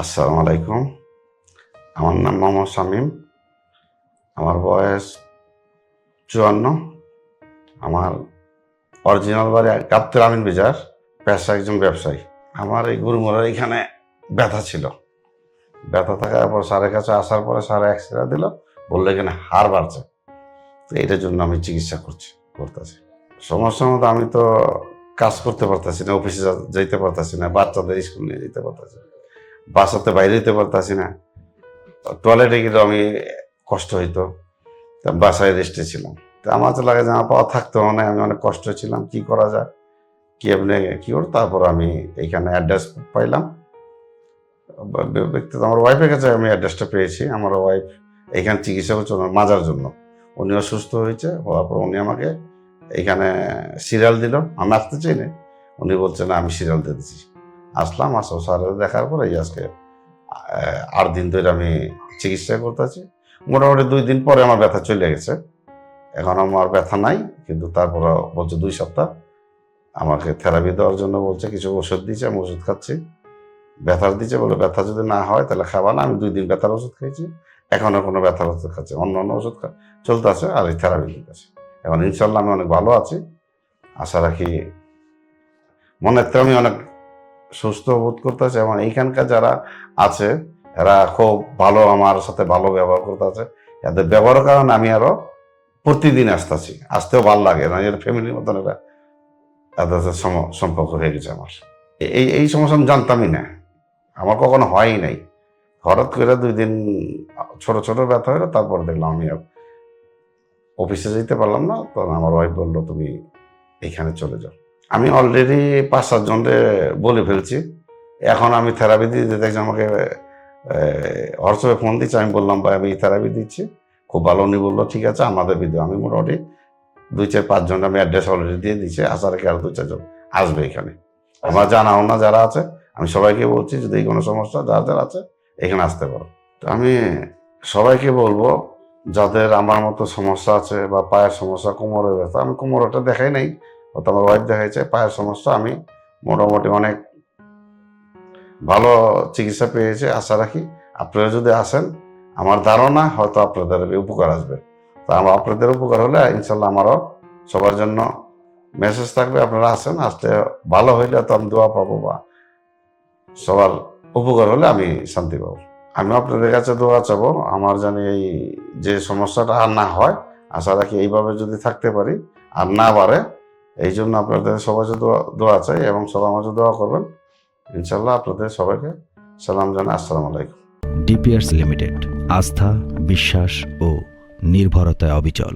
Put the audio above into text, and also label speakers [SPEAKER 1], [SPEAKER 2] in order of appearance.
[SPEAKER 1] আসসালামু আলাইকুম। আমার নাম মোহাম্মদ শামীম। আমার বয়স চুয়ান্ন। আমার অরিজিনাল বাড়ি কাপ্তের আমিন বাজার পেশা একজন ব্যবসায়ী। আমার এই গুরুমোড়ার এখানে ব্যথা ছিল। ব্যথা থাকার পর স্যারের কাছে আসার পরে স্যার এক্সরে দিল, বলল এখানে হার বাড়ছে। তো এটার জন্য আমি চিকিৎসা করছি, করতেছি। সমস্যা মতো আমি তো কাজ করতে পারতেছি না, অফিসে যা- যাইতে পারতেছি না, বাচ্চাদের স্কুল নিয়ে যেতে পারতেছি না। বাসাতে বাইরে যেতে পারতাছি না। টয়লেটে গেলে আমি কষ্ট হইতো। তা বাসায় রেস্টে ছিলাম। তা আমার তো লাগে আমার পাওয়া থাকতো না আমি অনেক কষ্ট ছিলাম, কি করা যায়? কি এমনি কি করো তারপর আমি এইখানে অ্যাড্রেস পাইলাম। বা- বে- ব্যক্তি আমার ওয়াইফের কাছে আমি অ্যাড্রেসটা পেয়েছি। আমার ওয়াইফ এইখানে চিকিৎসা করছে মাজার জন্য। উনি অসুস্থ হয়েছে, হওয়ার পর উনি আমাকে এইখানে সিরিয়াল দিল। আমি আসতে চাই না উনি বলছে, না, আমি সিরিয়াল দিচ্ছি। আসলাম আসো স্যার দেখার পরে এই আজকে আট দিন ধরে আমি চিকিৎসা করতেছি মোটামুটি দুই দিন পরে আমার ব্যথা চলে গেছে। এখন আমার ব্যথা নাই, কিন্তু তারপর বলছে দুই সপ্তাহ। আমাকে থেরাপি দেওয়ার জন্য বলছে, কিছু ওষুধ দিয়েছে, আমি ওষুধ খাচ্ছি। ব্যথার দিচ্ছে বলে ব্যথা যদি না হয়, তাহলে খাবা না, আমি দুই দিন ব্যথার ওষুধ খেয়েছি এখনও কোনো ব্যথার ওষুধ খাচ্ছি, অন্য অন্য ওষুধ চলতে আছে আর এই থেরাপি দিতেছে এখন ইনশাল্লাহ আমি অনেক ভালো আছি। আশা রাখি মনে আমি অনেক সুস্থ বোধ করতেছে এবং এইখানকার যারা আছে, এরা খুব ভালো, আমার সাথে ভালো ব্যবহার করতেছে এদের ব্যবহারের কারণে আমি আরও প্রতিদিন আসতেছি। আসতেও ভালো লাগে না এর ফ্যামিলির মতন এরা এদের সম্পর্ক হয়ে গেছে আমার। এই এই সমস্যা আমি জানতামই না। আমার কখনো হয়ই নাই। হঠাৎ করে দুই দিন ছোট ছোট ব্যথা হলো, তারপর দেখলাম আমি আর অফিসে যেতে পারলাম না। তখন আমার ওয়াইফ বলল, তুমি এইখানে চলে যাও। আমি অলরেডি পাঁচ সাতজনকে বলে ফেলছি। এখন আমি থেরাপি দিতে দেখছি আমাকে হোয়াটসঅ্যাপে ফোন দিচ্ছে, আমি বললাম, ভাই, আমি থেরাপি দিচ্ছি। খুব ভালো উনি বলল, ঠিক আছে, আমাদের ভিডিও আমি মোটামুটি দুই চার পাঁচজন আমি অ্যাড্রেস অলরেডি দিয়ে দিচ্ছি আশা রেখে আর দুই চারজন আসবে এখানে। আমার জানা না যারা আছে, আমি সবাইকে বলছি, যদি কোনো সমস্যা যারা যারা আছে, এখানে আসতে পারো। তো আমি সবাইকে বলব, যাদের আমার মতো সমস্যা আছে বা পায়ের সমস্যা, কোমরের ব্যথা, আমি কোমরটা দেখাই নাই হয়তো আমার ওয়াইফ দেখাইছে পায়ের সমস্যা। আমি মোটামুটি অনেক ভালো চিকিৎসা পেয়েছে, আশা রাখি। আপনারা যদি আসেন, আমার ধারণা হয়তো আপনাদের উপকার আসবে। তা আমার আপনাদের উপকার হলে ইনশাল্লাহ আমারও সবার জন্য মেসেজ থাকবে, আপনারা আসেন, আসতে ভালো হইলে তো আমি দোয়া পাবো বা সবার উপকার হলে আমি শান্তি পাবো। আমি আপনাদের কাছে দোয়া চাবো, আমার জানি এই যে সমস্যাটা আর না হয়, আশা রাখি এইভাবে যদি থাকতে পারি, আর না বাড়ে এই জন্য আপনাদের সবাই দোয়া দোয়া চাই এবং সবাই আমার দোয়া করবেন। ইনশাল্লাহ আপনাদের সবাইকে সালাম জানাই। আসসালামু আলাইকুম।
[SPEAKER 2] ডিপিআরস লিমিটেড, আস্থা, বিশ্বাস ও নির্ভরতায় অবিচল।